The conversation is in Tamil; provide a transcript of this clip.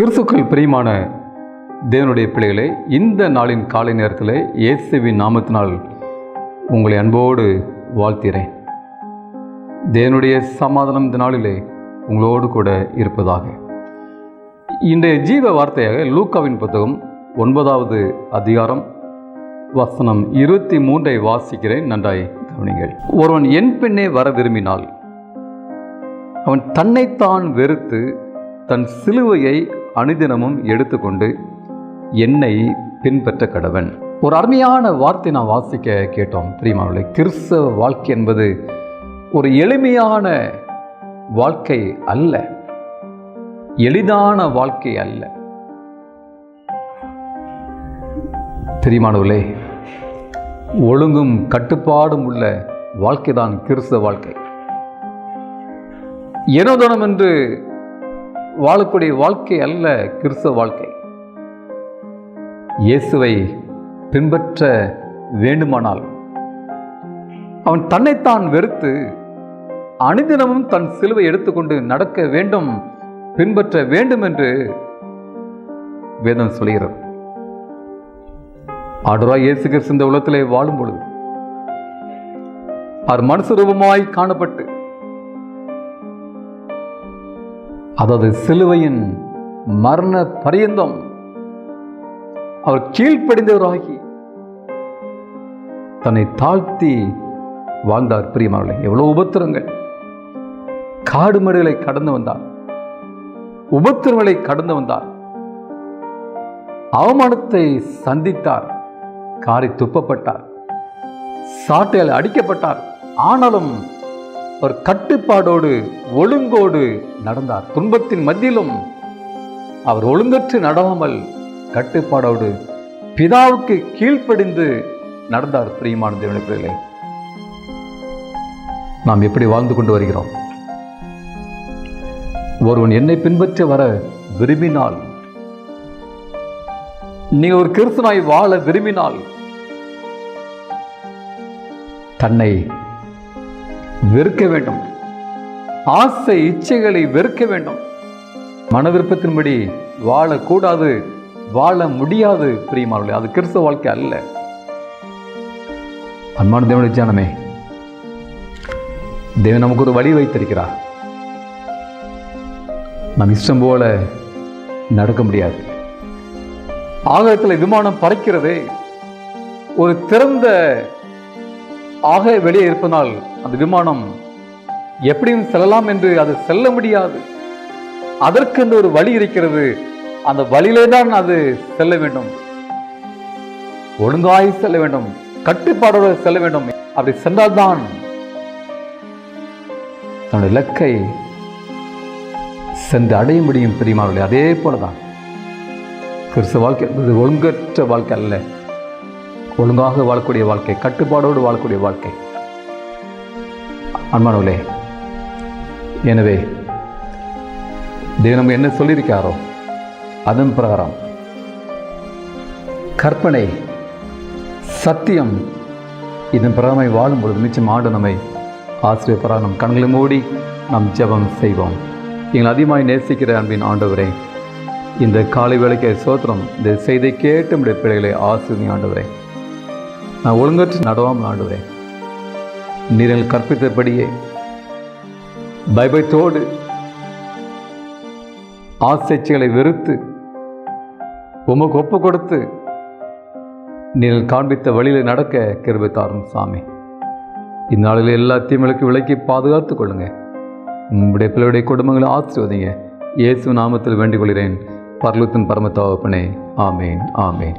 கிறிஸ்துக்கள் பிரியமான தேவனுடைய பிள்ளைகளே இந்த நாளின் காலை நேரத்தில் இயேசுவின் நாமத்தினால் உங்களை அன்போடு வாழ்த்திறேன் தேவனுடைய சமாதானம் இந்த நாளிலே உங்களோடு கூட இருப்பதாக. இன்றைய ஜீவ வார்த்தையாக லூக்காவின் புத்தகம் ஒன்பதாவது அதிகாரம் வசனம் இருபத்தி மூன்றை வாசிக்கிறேன். நன்றாய் கவனிங்கள். ஒருவன் என் பெண்ணே வர விரும்பினால் அவன் தன்னைத்தான் வெறுத்து தன் சிலுவையை அனுதினமும் எடுத்துக்கொண்டு என்னை பின்பற்ற கடவன். ஒரு அருமையான வார்த்தை நான் வாசிக்க கேட்டோம் பிரியமானவர்களே கிறிஸ்தவ வாழ்க்கை என்பது ஒரு எளிமையான வாழ்க்கை அல்ல. எளிதான வாழ்க்கை அல்ல. பிரியமானவர்களே ஒழுங்கும் கட்டுப்பாடும் உள்ள வாழ்க்கைதான் கிறிஸ்தவ வாழ்க்கை. ஏனோதனம் என்று வாழக்கூடிய வாழ்க்கை அல்ல கிறிஸ்தவ வாழ்க்கை. இயேசுவை பின்பற்ற வேண்டுமானால் அவன் தன்னைத்தான் வெறுத்து அனுதினமும் தன் சிலுவை எடுத்துக்கொண்டு நடக்க வேண்டும் பின்பற்ற வேண்டும் என்று வேதம் சொல்கிறது ஆடுரா இயேசு கிறிஸ்து இந்த உலகத்திலே வாழும் பொழுது அவர் மனுஷ ரூபமாய் காணப்பட்டு அதாவது சிலுவையின் மரண பரியந்தம் அவர் கீழ்ப்படிந்தவராகி தன்னை தாழ்த்தி வாழ்ந்தார். பிரியமானவர்களே எவ்வளவு உபத்திரங்கள். காடு மடுகளை கடந்து வந்தார். உபத்திரங்களை கடந்து வந்தார். அவமானத்தை சந்தித்தார். காரி துப்பப்பட்டார். சாட்டையால் அடிக்கப்பட்டார். ஆனாலும் ஒரு கட்டுப்பாடோடு ஒழுங்கோடு நடந்தார். துன்பத்தின் மத்தியிலும் அவர் ஒழுங்கற்று நடாமல் கட்டுப்பாடோடு பிதாவுக்கு கீழ்ப்படிந்து நடந்தார் பிரியமான தேவனை நாம் எப்படி வாழ்ந்து கொண்டு வருகிறோம்? ஒருவன் என்னை பின்பற்ற வர விரும்பினால் நீ ஒரு கிறிஸ்தனாய் வாழ விரும்பினால் தன்னை வெறுக்க வேண்டும். ஆசை இச்சைகளை வெறுக்க வேண்டும். மன விருப்பத்தின்படி வாழக்கூடாது வாழ முடியாது பிரியமானவர்களே அது கிறிஸ்தவ வாழ்க்கை அல்ல. அன்பான தேவனுடைய ஜானமே தேவன் நமக்கு ஒரு வழி வைத்திருக்கிறார். நம் இஷ்டம் போல நடக்க முடியாது. ஆகாயத்தில் விமானம் பறக்கிறதே. ஒரு திறந்த ஆக வெளியே இருப்பதால் அந்த விமானம் எப்படியும் செல்லலாம் என்று அது செல்ல முடியாது. அதற்கு ஒரு வழி இருக்கிறது. அந்த வழியிலே தான் அது செல்ல வேண்டும். ஒழுங்காய் செல்ல வேண்டும். கட்டுப்பாடோடு செல்ல வேண்டும். அப்படி சென்றால்தான் தன்னுடைய இலக்கை சென்று அடைய முடியும் பிரியமானவர்களே. அதே போலதான். கிறிஸ்து வாழ்க்கை என்பது ஒழுங்கற்ற வாழ்க்கை அல்ல. ஒழுங்காக வாழக்கூடிய வாழ்க்கை கட்டுப்பாடோடு வாழக்கூடிய வாழ்க்கை. அன்பானவர்களே எனவே தேவன் நம்ம என்ன சொல்லியிருக்காரோ அதன் பிரகாரம் கற்பனை சத்தியம் இதன் பிரகாரமாய் வாழும் பொழுது மிச்சம் ஆண்டு நம்மை ஆசிரியப்பராக நம் கண்களை மூடி நாம் ஜெபம் செய்வோம். எங்களை அதிகமாய் நேசிக்கிற அன்பின் ஆண்டவரே இந்த காலை வேலைக்கு சோத்திரம் இந்த செய்தி கேட்டு நம்முடைய பிள்ளைகளை ஆசிரியர் ஆண்டவரே. நான் ஒழுங்கற்று நடவாமல் ஆண்டுவேன் நீரில் கற்பித்தபடியே பயபயத்தோடு ஆசைச்சிகளை வெறுத்து உமக்கு ஒப்பு கொடுத்து நீங்கள் காண்பித்த வழியில் நடக்க கிருபை தாரும் சாமி. இந்நாளில் எல்லா தீமைகளுக்கு விலக்கி பாதுகாத்து கொள்ளுங்க. உங்களுடைய பிள்ளையுடைய குடும்பங்களை ஆசிர்வதிங்க. இயேசு நாமத்தில் வேண்டிக் கொள்கிறேன். பர்லுத்தின் பரமத்தாவப்பனே. ஆமேன் ஆமேன்.